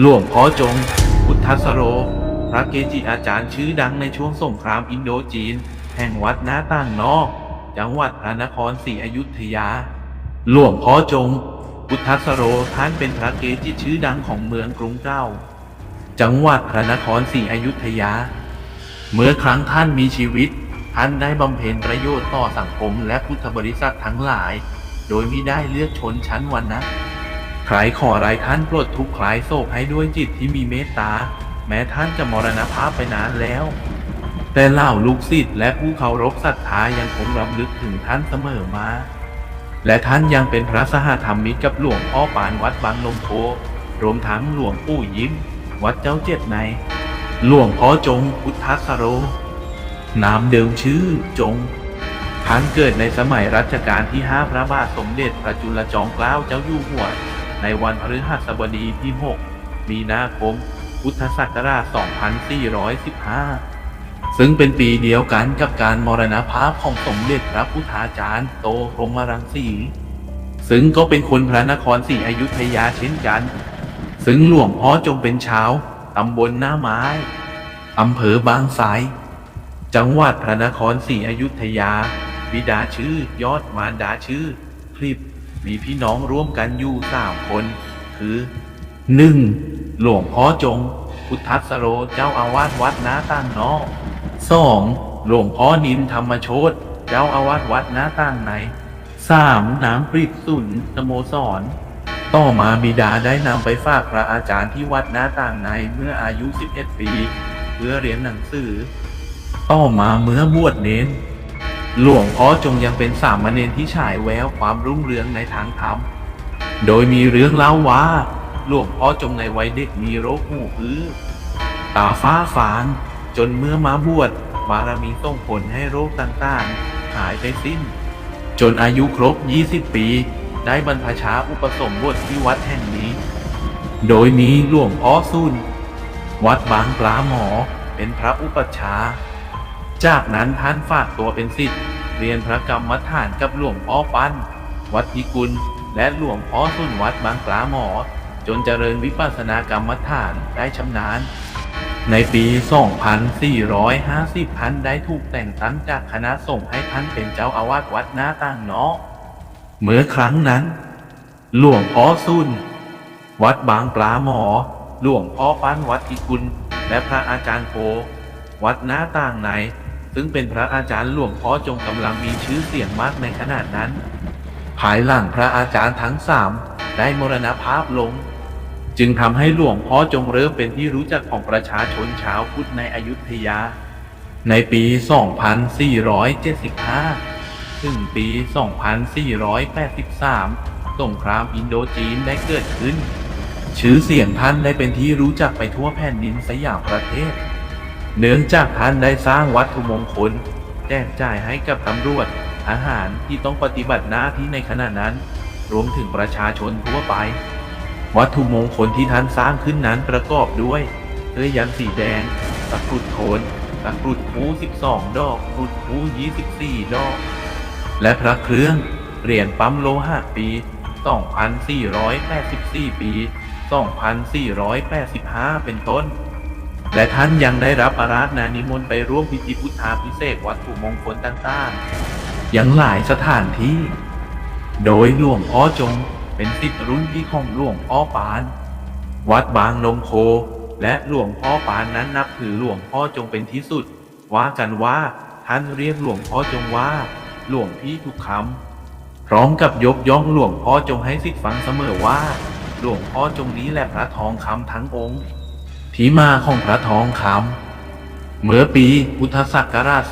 หลวงพ่อจง พุทธสโร พระเกจิอาจารย์ชื่อดังในช่วงสงครามอินโดจีน แห่งวัดนาต่างนอก จังหวัดพระนครศรีอยุธยา หลวงพ่อจง พุทธสโรท่านเป็นพระเกจิชื่อดังของเมืองกรุงเก้า จังหวัดพระนครศรีอยุธยา เมื่อครั้งท่านมีชีวิต ท่านได้บำเพ็ญประโยชน์ต่อสังคมและพุทธบริษัททั้งหลาย โดยมิได้เลือกชนชั้นวรรณะ ใครขอรายท่านปลดทุกข์คลายโศกให้ด้วยจิตที่มีเมตตา แม้ท่านจะมรณภาพไปนานแล้ว แต่เหล่าลูกศิษย์และผู้เคารพศรัทธายังคงรำลึกถึงท่านเสมอมา และท่านยังเป็นพระสหธรรมิกกับหลวงพ่อปานวัดบางลมโพรวมทั้งหลวงปู่ยิ้ม วัดเจ้าเจ็ดใน หลวงพ่อจงพุทธสโร นามเดิมชื่อจงท่านเกิดในสมัยรัชกาลที่5พระบาทสมเด็จพระจุลจอมเกล้าเจ้าอยู่หัว ในวันพฤหัสบดีที่ 6 มีนาคม พุทธศักราช 2415 ซึ่งเป็นปีเดียวกันกับการมรณภาพของสมเด็จพระพุทธาจารย์โตพรหมรังสี ซึ่งก็เป็นคนพระนครศรีอยุธยาเช่นกัน ซึ่งหลวงพ่อจงเป็นชาวตำบลหน้าไม้อำเภอบางไทรจังหวัดพระนครศรีอยุธยา บิดาชื่อยอดมารดาชื่อ คลิป มีพี่น้องร่วมกันอยู่สามคน คือ 1. หลวงพ่อจง พุทธสโรเจ้าอาวาสวัดนาต่างนอก 2. หลวงพ่อนินธรรมโชตเจ้าอาวาสวัดนาต่างใน 3. น้ำปริกสุนสโมสร ต่อมาบิดาได้นำไปฝากพระอาจารย์ที่วัดนาต่างในเมื่ออายุ 11 ปี เพื่อเรียนหนังสือ ต่อมาเมื่อบวชเน้น หลวงพ่อจงยังเป็นสามเณรที่ฉายแววความรุ่งเรืองในทางธรรม โดยมีเรื่องเล่าว่า หลวงพ่อจงในวัยเด็กมีโรคหูอื้อตาฟ้าฟางจนเมื่อมาบวชบารมีส่งผลให้โรคต่างๆ หายไปสิ้น จนอายุครบ 20 ปี ได้บรรพชาอุปสมบทที่วัดแห่งนี้ โดยมีหลวงพ่อสุนวัดบางปลาหมอเป็นพระอุปัชฌาย์ จากนั้นท่านฝากตัวเป็นศิษย์เรียนพระกรรมฐานกับหลวงพ่อปั้น วัดพิกุล และหลวงพ่อสุนวัดบางปลาหมอ จนเจริญวิปัสสนากรรมฐานได้ชำนาญ ในปี 2450ท่านได้ถูกแต่งตั้งจากคณะสงฆ์ให้ท่านเป็นเจ้าอาวาสวัดหน้าต่างเนาะเมื่อครั้งนั้น หลวงพ่อสุนวัดบางปลาหมอ หลวงพ่อปั้นวัดพิกุล และพระอาจารย์โพวัดหน้าต่างใน ซึ่งเป็นพระอาจารย์หลวงพ่อจงกำลังมีชื่อเสียงมากในขณะนั้น ภายหลังพระอาจารย์ทั้งสามได้มรณภาพลง จึงทำให้หลวงพ่อจงเริ่มเป็นที่รู้จักของประชาชนชาวพุทธในอยุธยา ในปี 2475 ถึงปี 2483 สงครามอินโดจีนได้เกิดขึ้น ชื่อเสียงท่านได้เป็นที่รู้จักไปทั่วแผ่นดินสยามประเทศ เนื่องจากท่านได้สร้างวัตถุมงคล แจกจ่ายให้กับตำรวจทหารที่ต้องปฏิบัติหน้าที่ในขณะนั้น รวมถึงประชาชนทั่วไป วัตถุมงคลที่ท่านสร้างขึ้นนั้นประกอบด้วยเสื้อยันสีแดงตะกรุดโทนตะกรุดคู12 ดอกกรุดคู24 ดอก และพระเครื่องเหรียญปั๊มโลหะปี 2484 ปี 2485 เป็นต้น และท่านยังได้รับอาราธนานิมนต์ไปร่วมพิธีพุทธาพิเศษวัตถุมงคลต่างๆยังหลายสถานที่ โดยหลวงพ่อจงเป็นสิทธิรุ่นพี่ของหลวงพ่อปาน วัดบางนมโค และหลวงพ่อปานนั้นนับถือหลวงพ่อจงเป็นที่สุด ว่ากันว่าท่านเรียกหลวงพ่อจงว่า หลวงพี่ทุกคำพร้อมกับยกย่องหลวงพ่อจงให้สิทธิฟังเสมอว่า หลวงพ่อจงนี้แหละพระทองคำทั้งองค์ ที่มาของพระทองคำเมื่อปีพุทธศักราช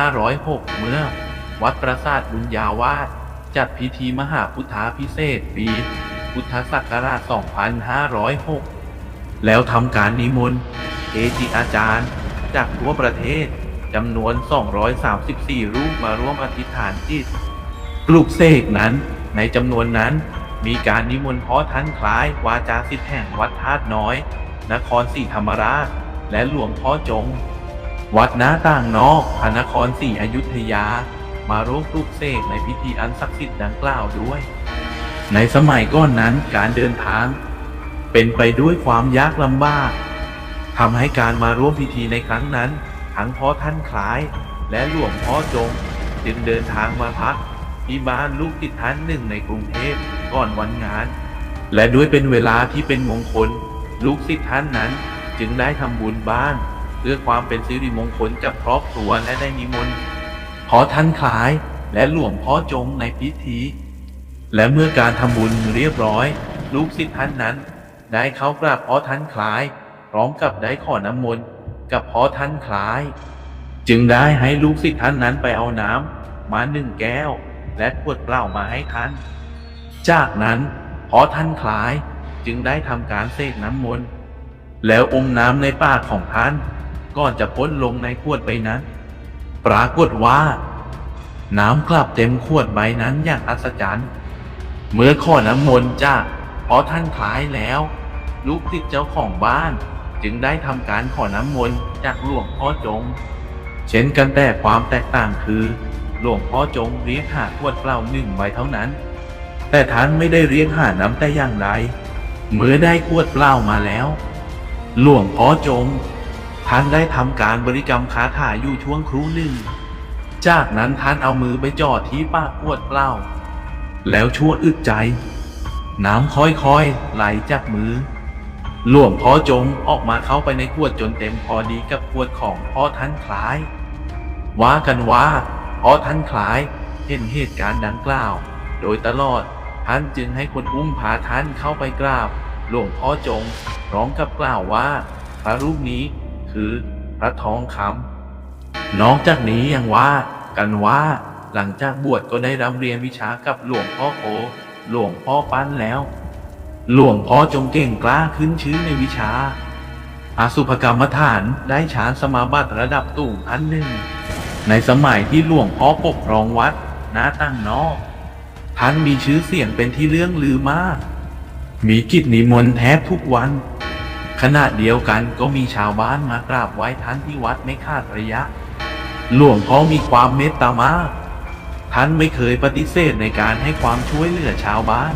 2506 เมื่อ วัดปราสาทบุญญาวาสจัดพิธีมหาพุทธาพิเศษปี พุทธศักราช 2506 แล้วทำการนิมนต์เกจิอาจารย์ จากทั่วประเทศจำนวน 234 รูปมาร่วมอธิษฐานจิตปลุกเสกนั้นในจำนวนนั้นมีการนิมนต์พ่อท่านคล้ายวาจาสิทธิแห่งวัดธาตุน้อย นครศรีธรรมราช และหลวงพ่อจง วัดน้าต่างนอกพระนครศรีอยุธยา มาร่วมปลุกเสกในพิธีอันศักดิ์สิทธิ์ดังกล่าวด้วย ในสมัยก่อนนั้นการเดินทาง เป็นไปด้วยความยากลำบากทำให้การมาร่วมพิธีในครั้งนั้น ทั้งพ่อท่านคล้าย และหลวงพ่อจง จึงเดินทางมาพักที่บ้านลูกติดท่านหนึ่งในกรุงเทพก่อนวันงาน และด้วยเป็นเวลาที่เป็นมงคล ลูกศิษย์ท่านนั้นจึงได้ทำบุญบ้านเพื่อความเป็นสิริมงคลกับครอบครัวและได้นิมนต์พ่อท่านคล้ายและหลวงพ่อจงในพิธี และเมื่อการทำบุญเรียบร้อย ลูกศิษย์ท่านนั้น ได้เข้ากราบพ่อท่านคล้าย พร้อมกับได้ขอน้ำมนต์กับพ่อท่านคล้าย จึงได้ให้ลูกศิษย์ท่านนั้นไปเอาน้ำมาหนึ่งแก้ว และขวดเปล่ามาให้ท่าน จากนั้นพ่อท่านคล้าย จึงได้ทำการเสกน้ำมนต์แล้วอมน้ำในปากของท่านก่อนจะพ้นลงในขวดใบนั้น ปรากฏว่า น้ำกลับเต็มขวดใบนั้นอย่างอัศจรรย์ เมื่อขอน้ำมนต์จ้าเพราะท่านคล้ายแล้ว ลูกติดเจ้าของบ้าน จึงได้ทำการขอน้ำมนต์จากหลวงพ่อจง เช่นกันแต่ความแตกต่างคือ หลวงพ่อจงเรียกหาขวดเปล่าหนึ่งใบเท่านั้น แต่ท่านไม่ได้เรียกหาน้ำแต่อย่างใด เมื่อได้ขวดเปล่ามาแล้ว หลวงพ่อจงท่านได้ทำการบริกรรมคาถาอยู่ช่วงครู่หนึ่ง จากนั้นท่านเอามือไปจ่อที่ปากขวดเปล่า แล้วชั่วอึดใจ น้ำค่อยๆไหลจากมือ หลวงพ่อจงออกมาเข้าไปในขวดจนเต็มพอดีกับขวดของพ่อท่านคล้าย ว่ากันว่าพ่อท่านคล้ายเห็นเหตุการณ์ดังกล่าว โดยตลอด ท่านจึงให้คนอุ้มพาท่านเข้าไปกราบ หลวงพ่อจงร้อมกับกล่าวว่า พระรูปนี้คือพระทองคำนอกจากนี้ยังว่า กันว่าหลังจากบวชก็ได้รับเรียนวิชากับหลวงพ่อโคหลวงพ่อปั้นแล้ว หลวงพ่อจงเก่งกล้าขึ้นชื่อในวิชา อาสุภกรรมฐานได้ฌานสมาบัติระดับสูงอันหนึ่ง ในสมัยที่หลวงพ่อปกครองวัดณตั้งนอก ท่านมีชื่อเสียงเป็นที่เรื่องลือมาก มีกิจนิมนต์แทบทุกวัน ขณะเดียวกันก็มีชาวบ้านมากราบไหว้ท่านที่วัดไม่ขาดระยะ หลวงพ่อมีความเมตตามากท่านไม่เคยปฏิเสธในการให้ความช่วยเหลือชาวบ้าน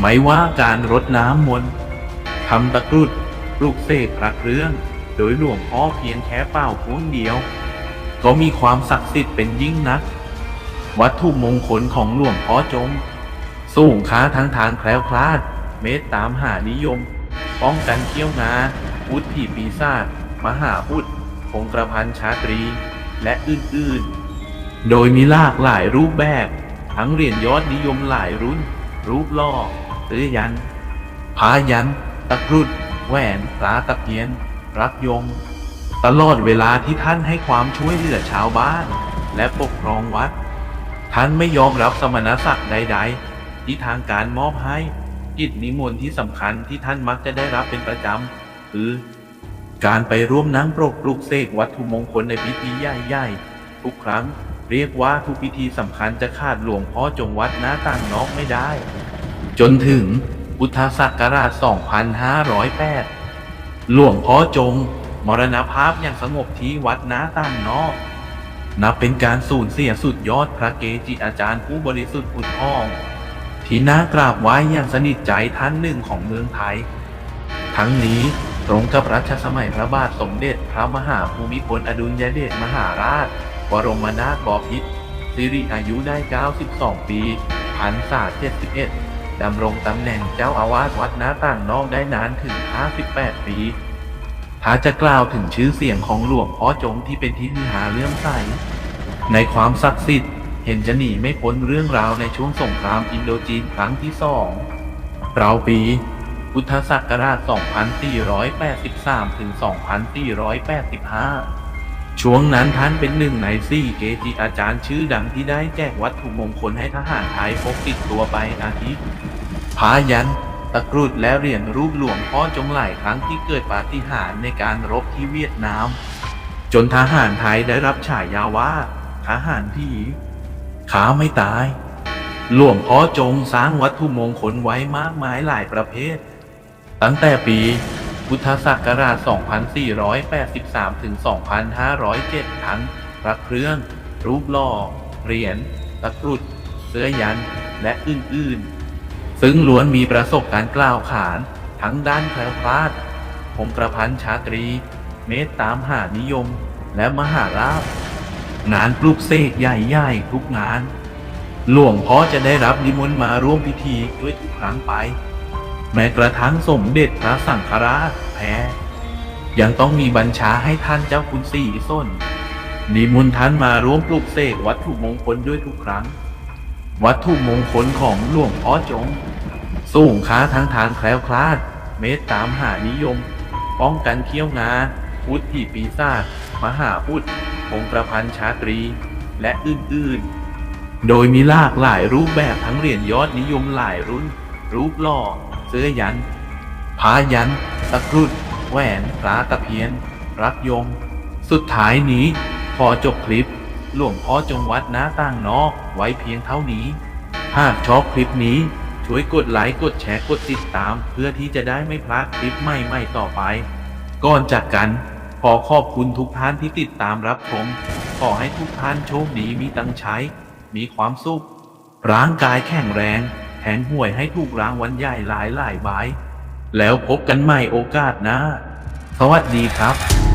ไม่ว่าการรดน้ำมนต์ทำตะกรุดปลูกเสกพระเครื่อง โดยหลวงพ่อเพียงแค่เป่าพวงเดียว ก็มีความศักดิ์สิทธิ์เป็นยิ่งนัก วัตถุมงคลของหลวงพ่อจงสูงค้าทั้งทางแคล้วคลาด เมตตามหานิยม ป้องกันเขี้ยวงาพุทธีปีศาจมหาพุทธคงกระพันชาตรี และอื่นๆ โดยมีหลากหลายรูปแบบ ทั้งเหรียญยอดนิยมหลายรุ่น รูปล่อตื้อยันพายัน ตะกรุด แหวนปลาตะเพียน รักยม ตลอดเวลาที่ท่านให้ความช่วยเหลือชาวบ้าน และปกครองวัด ท่านไม่ยอมรับสมณศักดิ์ใด ๆ ที่ทางการมอบให้กิจนิมนต์ที่สำคัญที่ท่านมักจะได้รับเป็นประจำคือ การไปร่วมนั่งปรกปลุกเสกวัตถุมงคลในพิธีใหญ่ๆทุกครั้งเรียกว่าทุกพิธีสำคัญจะขาดหลวงพ่อจงวัดหน้าต่างนอกไม่ได้ จนถึงพุทธศักราช 2508 หลวงพ่อจง มรณภาพอย่างสงบที่วัดหน้าต่างนอก นับเป็นการสูญเสียสุดยอดพระเกจิอาจารย์ผู้บริสุทธิ์ผุดพอง ที่น่ากราบไหว้อย่างสนิทใจท่านหนึ่งของเมืองไทย ทั้งนี้ตรงกับรัชสมัยพระบาทสมเด็จพระมหาภูมิพลอดุลยเดชมหาราชบรมนาถบพิตรสิริอายุได้ 92 ปีพันศา71ดำรงตำแหน่งเจ้าอาวาสวัดน้าต่างนอกได้นานถึง 58 ปี ถ้าจะกล่าวถึงชื่อเสียงของหลวงพ่อจงที่เป็นที่ฮือหาเลื่อมใส ในความศักดิ์สิทธิ์เห็นจะหนีไม่พ้นเรื่องราวในช่วงสงครามอินโดจีนครั้งที่สองราวปี พุทธศักราช 2483 ถึง 2485 ช่วงนั้นท่านเป็นหนึ่งในสี่เกจิอาจารย์ชื่อดังที่ได้แจกวัตถุมงคลให้ทหารไทยพกติดตัวไปอาทิพายัน ตะกรุดและเหรียญรูปหลวงพ่อจงหลายครั้งที่เกิดปาฏิหาริย์ในการรบที่เวียดนาม จนทหารไทยได้รับฉายาว่าทหารผีขาไม่ตาย หลวงพ่อจงสร้างวัตถุมงคลไว้มากมายหลายประเภท ตั้งแต่ปีพุทธศักราช 2483 ถึง 2507 ทั้งพระเครื่อง รูปหล่อเหรียญ ตะกรุด เสื้อยัน และอื่น ๆ ซึ่งล้วนมีประสบการณ์กล่าวขานทั้งด้านแคล้วคลาดคงกระพันชาตรี เมตตามหานิยม และมหาลาภงานปลุกเสกใหญ่ๆทุกงาน หลวงพ่อจะได้รับนิมนต์มาร่วมพิธีด้วยทุกครั้งไป แม้กระทั่งสมเด็จพระสังฆราชแพ้ยังต้องมีบัญชาให้ท่านเจ้าคุณสี่ส้นนิมนต์ท่านมาร่วมปลุกเสกวัตถุมงคลด้วยทุกครั้ง วัตถุมงคลของหลวงพ่อจง สูงค้าทางทางแคล้วคลาด เมตตามหานิยม ป้องกันเขี้ยวงาอุดที่ปีศาจมหาอุดคงกระพันชาตรี และอื่นๆ โดยมีหลากหลายรูปแบบทั้งเหรียญยอดนิยมหลายรุ่น รูปหล่อเสื้อยันพายันตะกรุด แหวนปลาตะเพียน รักยม สุดท้ายนี้พอจบคลิป หลวงพ่อจงวัดหน้าต่างนอกไว้เพียงเท่านี้ หากชอบคลิปนี้ ช่วยกดไลค์กดแชร์กดติดตาม เพื่อที่จะได้ไม่พลาดคลิปใหม่ๆต่อไป ก่อนจากกัน ขอขอบคุณทุกท่านที่ติดตามรับชม ขอให้ทุกท่านโชคดีมีตังใช้ มีความสุข ร่างกายแข็งแรงแทงหวยให้ถูกรางวัลใหญ่หลายหลายใบแล้วพบกันใหม่โอกาสหน้าสวัสดีครับ